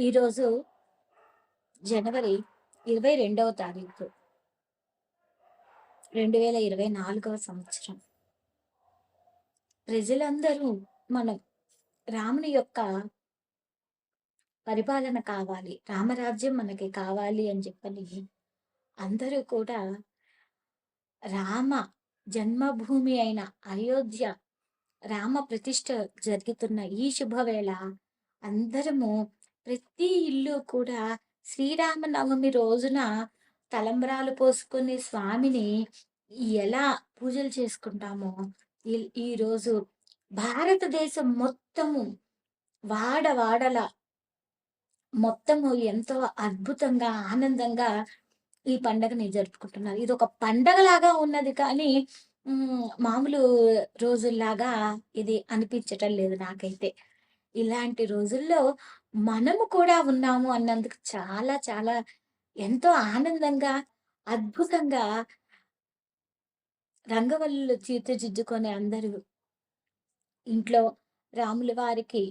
ఈరోజు జనవరి ఇరవై రెండవ తారీఖు రెండు వేల ఇరవై నాలుగవ సంవత్సరం. ప్రజలందరూ మనం రాముని యొక్క పరిపాలన కావాలి రామరాజ్యం మనకి కావాలి అని చెప్పని అందరూ కూడా రామ జన్మభూమి అయిన అయోధ్య రామ ప్రతిష్ట జరుగుతున్న ఈ శుభవేళ అందరము ప్రతి ఇల్లు కూడా శ్రీరామనవమి రోజున తలంబ్రాలు పోసుకుని స్వామిని ఎలా పూజలు చేసుకుంటామో ఈ రోజు భారతదేశం మొత్తము వాడవాడల మొత్తము ఎంతో అద్భుతంగా ఆనందంగా ఈ పండగని జరుపుకుంటున్నారు. ఇది ఒక పండగలాగా ఉన్నది కానీ మామూలు రోజుల్లాగా ఇది అనిపించటం లేదు నాకైతే. ఇలాంటి రోజుల్లో మనము కూడా ఉన్నాము అన్నందుకు చాలా చాలా ఎంతో ఆనందంగా అద్భుతంగా రంగవల్లులు తీర్చిదిద్దుకొని అందరూ ఇంట్లో రాముల వారికి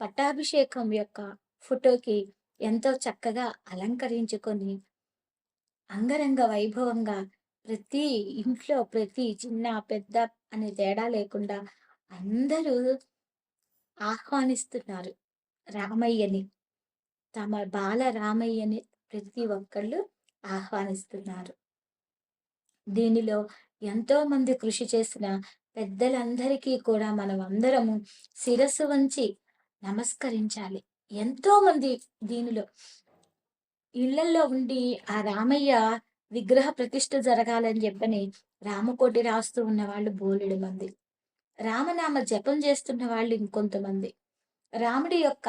పట్టాభిషేకం యొక్క ఫోటోకి ఎంతో చక్కగా అలంకరించుకొని అంగరంగ వైభవంగా ప్రతి ఇంట్లో ప్రతి చిన్న పెద్ద అనే తేడా లేకుండా అందరూ ఆహ్వానిస్తున్నారు రామయ్యని. తమ బాల రామయ్యని ప్రతి ఒక్కళ్ళు ఆహ్వానిస్తున్నారు. దీనిలో ఎంతో మంది కృషి చేసిన పెద్దలందరికీ కూడా మనం అందరము శిరస్సు వంచి నమస్కరించాలి. ఎంతో మంది దీనిలో ఇళ్ళలో ఉండి ఆ రామయ్య విగ్రహ ప్రతిష్ఠ జరగాలని చెప్పని రామకోటి రాస్తూ ఉన్న వాళ్ళు బోలెడు మంది. రామనామ జపం చేస్తున్న వాళ్ళు ఇంకొంతమంది. రాముడి యొక్క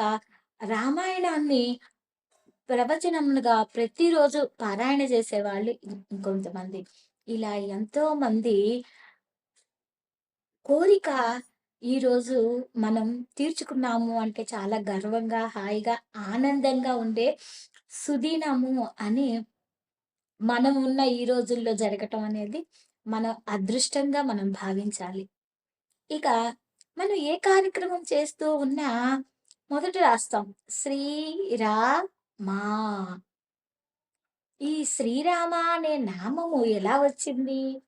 రామాయణాన్ని ప్రవచనముగా ప్రతిరోజు పారాయణ చేసేవాళ్ళు ఇంకొంతమంది. ఇలా ఎంతో మంది కోరిక ఈరోజు మనం తీర్చుకున్నాము అంటే చాలా గర్వంగా హాయిగా ఆనందంగా ఉండే సుదీనము అని మనం ఉన్న ఈ రోజుల్లో జరగటం అనేది మన అదృష్టంగా మనం భావించాలి. ఇక మనం ఏ కార్యక్రమం చేస్తూ ఉన్నా మొదట రాస్తాం. శ్రీరామా. ఈ శ్రీరామ అనే నామము ఎలా వచ్చింది?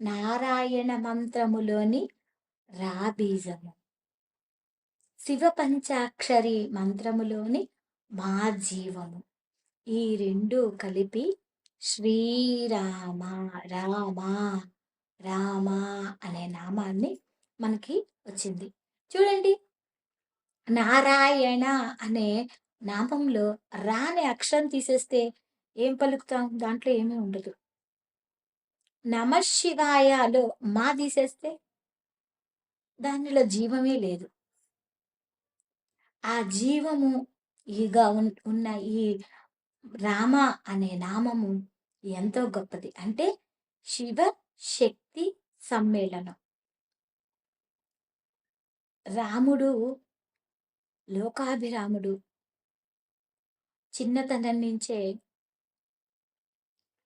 నారాయణ మంత్రములోని రాబీజము శివ పంచాక్షరి మంత్రములోని మా జీవము. ఈ రెండు కలిపి శ్రీరామ రామ రామ అనే నామాన్ని మనకి వచ్చింది. చూడండి. నారాయణ అనే నామంలో రాని అక్షరం తీసేస్తే ఏం పలుకుతాం? దాంట్లో ఏమీ ఉండదు. నమశివాయలో మా తీసేస్తే దానిలో జీవమే లేదు. ఆ జీవము ఈగా ఉన్న ఈ రామ అనే నామము ఎంతో గొప్పది. అంటే శివ శక్తి సమ్మేళనం. రాముడు లోకాభిరాముడు చిన్నతనం నుంచే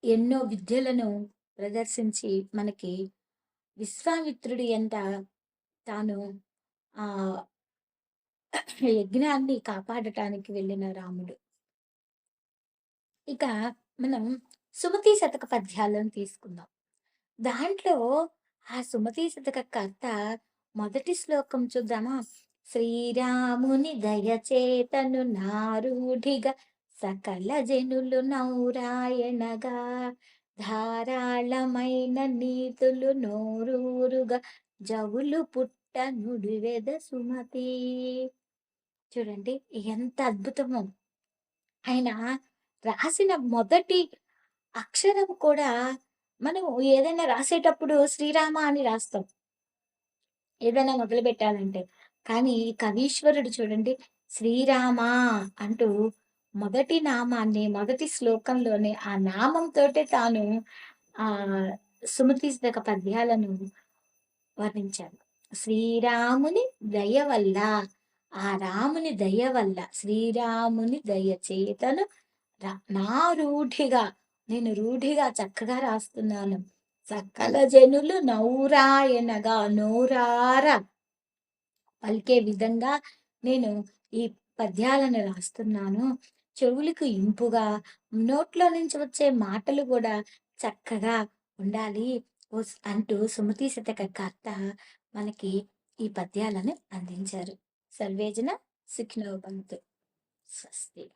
ఎన్నో విద్యలను ప్రదర్శించి మనకి విశ్వామిత్రుడి ఎంత తాను ఆ యజ్ఞాన్ని కాపాడటానికి వెళ్ళిన రాముడు. ఇక మనం సుమతి శతక పద్యాలను తీసుకుందాం. దాంట్లో ఆ సుమతి శతక కర్త మొదటి శ్లోకం చూద్దామా? శ్రీరాముని దయచేతను నారూఢిగా సకల జనులు నౌరాయణగా ధారాళమైన నీతులు నోరూరుగా జవులు పుట్ట నుడివెద సుమతి. చూడండి ఎంత అద్భుతమో. ఆయన రాసిన మొదటి అక్షరం కూడా మనం ఏదైనా రాసేటప్పుడు శ్రీరామ అని రాస్తాం. ఏదైనా మొదలు పెట్టాలంటే. కానీ కవీశ్వరుడు చూడండి శ్రీరామ అంటూ మొదటి నామాన్ని మొదటి శ్లోకంలోనే ఆ నామంతో తాను ఆ సుమతి పద్యాలను వర్ణించాడు. శ్రీరాముని దయ వల్ల ఆ రాముని దయ వల్ల శ్రీరాముని దయ చేతను నా రూఢిగా నేను రూఢిగా చక్కగా రాస్తున్నాను. సకల జనులు నౌరాయనగా నోరార పలికే విధంగా నేను ఈ పద్యాలను రాస్తున్నాను. చెవులకు ఇంపుగా, నోట్లో నుంచి వచ్చే మాటలు కూడా చక్కగా ఉండాలి. అంటూ సుమతి శతక కర్త మనకి ఈ పద్యాలను అందించారు. సర్వేజన సుఖినో స్వస్తి.